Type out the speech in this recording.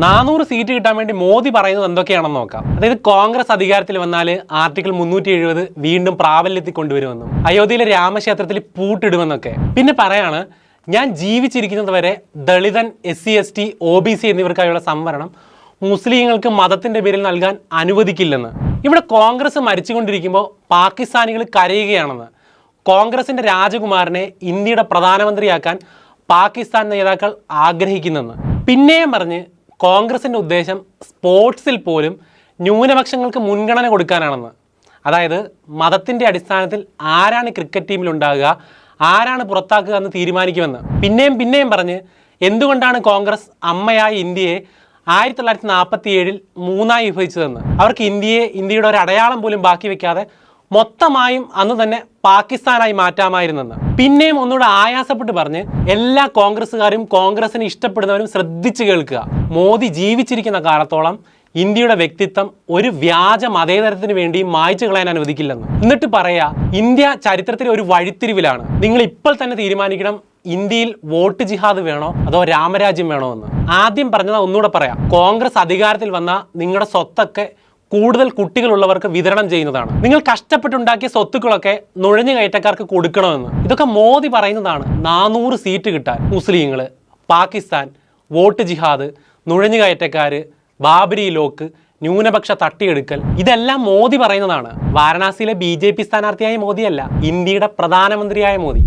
നാനൂറ് സീറ്റ് കിട്ടാൻ വേണ്ടി മോദി പറയുന്നത് എന്തൊക്കെയാണെന്ന് നോക്കാം. അതായത് കോൺഗ്രസ് അധികാരത്തിൽ വന്നാൽ ആർട്ടിക്കിൾ മുന്നൂറ്റി എഴുപത് വീണ്ടും പ്രാബല്യത്തിൽ കൊണ്ടുവരുമെന്നും അയോധ്യയിലെ രാമക്ഷേത്രത്തിൽ പൂട്ടിടുമെന്നൊക്കെ. പിന്നെ പറയാണ് ഞാൻ ജീവിച്ചിരിക്കുന്നത് വരെ ദളിതൻ S C S T O B C എന്നിവർക്കായുള്ള സംവരണം മുസ്ലിങ്ങൾക്ക് മതത്തിന്റെ പേരിൽ നൽകാൻ അനുവദിക്കില്ലെന്ന്. ഇവിടെ കോൺഗ്രസ് മരിച്ചുകൊണ്ടിരിക്കുമ്പോൾ പാകിസ്ഥാനികൾ കരയുകയാണെന്ന്. കോൺഗ്രസിന്റെ രാജകുമാരനെ ഇന്ത്യയുടെ പ്രധാനമന്ത്രിയാക്കാൻ പാകിസ്ഥാൻ നേതാക്കൾ ആഗ്രഹിക്കുന്നെന്ന്. പിന്നെയും പറഞ്ഞ് കോൺഗ്രസിന്റെ ഉദ്ദേശം സ്പോർട്സിൽ പോലും ന്യൂനപക്ഷങ്ങൾക്ക് മുൻഗണന കൊടുക്കാനാണെന്ന്. അതായത് മതത്തിന്റെ അടിസ്ഥാനത്തിൽ ആരാണ് ക്രിക്കറ്റ് ടീമിൽ ഉണ്ടാകുക ആരാണ് പുറത്താക്കുക എന്ന് തീരുമാനിക്കുമെന്ന്. പിന്നെയും പിന്നെയും പറഞ്ഞ് എന്തുകൊണ്ടാണ് കോൺഗ്രസ് അമ്മയായ ഇന്ത്യയെ ആയിരത്തി തൊള്ളായിരത്തി നാൽപ്പത്തി ഏഴിൽ മൂന്നായി വിഭജിച്ചതെന്ന്. അവർക്ക് ഇന്ത്യയെ ഇന്ത്യയുടെ ഒരു അടയാളം പോലും ബാക്കി വെക്കാതെ മൊത്തമായും അന്ന് തന്നെ പാകിസ്ഥാനായി മാറ്റാമായിരുന്നെന്ന്. പിന്നെയും ഒന്നുകൂടെ ആയാസപ്പെട്ട് പറഞ്ഞ് എല്ലാ കോൺഗ്രസ്സുകാരും കോൺഗ്രസിനെ ഇഷ്ടപ്പെടുന്നവരും ശ്രദ്ധിച്ചു കേൾക്കുക. മോദി ജീവിച്ചിരിക്കുന്ന കാലത്തോളം ഇന്ത്യയുടെ വ്യക്തിത്വം ഒരു വ്യാജ മതേതരത്തിന് വേണ്ടി മായ്ച്ചു കളയാൻ അനുവദിക്കില്ലെന്ന്. എന്നിട്ട് പറയാ ഇന്ത്യ ചരിത്രത്തിലെ ഒരു വഴിത്തിരിവിലാണ്. നിങ്ങൾ ഇപ്പോൾ തന്നെ തീരുമാനിക്കണം ഇന്ത്യയിൽ വോട്ട് ജിഹാദ് വേണോ അതോ രാമരാജ്യം വേണോ എന്ന്. ആദ്യം പറഞ്ഞത് ഒന്നുകൂടെ പറയാം. കോൺഗ്രസ് അധികാരത്തിൽ വന്ന നിങ്ങളുടെ സ്വത്തൊക്കെ കൂടുതൽ കുട്ടികളുള്ളവർക്ക് വിതരണം ചെയ്യുന്നതാണ്. നിങ്ങൾ കഷ്ടപ്പെട്ടുണ്ടാക്കിയ സ്വത്തുക്കളൊക്കെ നുഴഞ്ഞു കയറ്റക്കാർക്ക് കൊടുക്കണമെന്ന്. ഇതൊക്കെ മോദി പറയുന്നതാണ്. നാനൂറ് സീറ്റ് കിട്ടാൻ മുസ്ലിങ്ങൾ പാകിസ്ഥാൻ വോട്ട് ജിഹാദ് നുഴഞ്ഞു കയറ്റക്കാർ ബാബരി ലോക്ക് ന്യൂനപക്ഷ തട്ടിയെടുക്കൽ. ഇതെല്ലാം മോദി പറയുന്നതാണ്. വാരണാസിയിലെ ബി ജെ പി സ്ഥാനാർത്ഥിയായ മോദിയല്ല ഇന്ത്യയുടെ പ്രധാനമന്ത്രിയായ മോദി.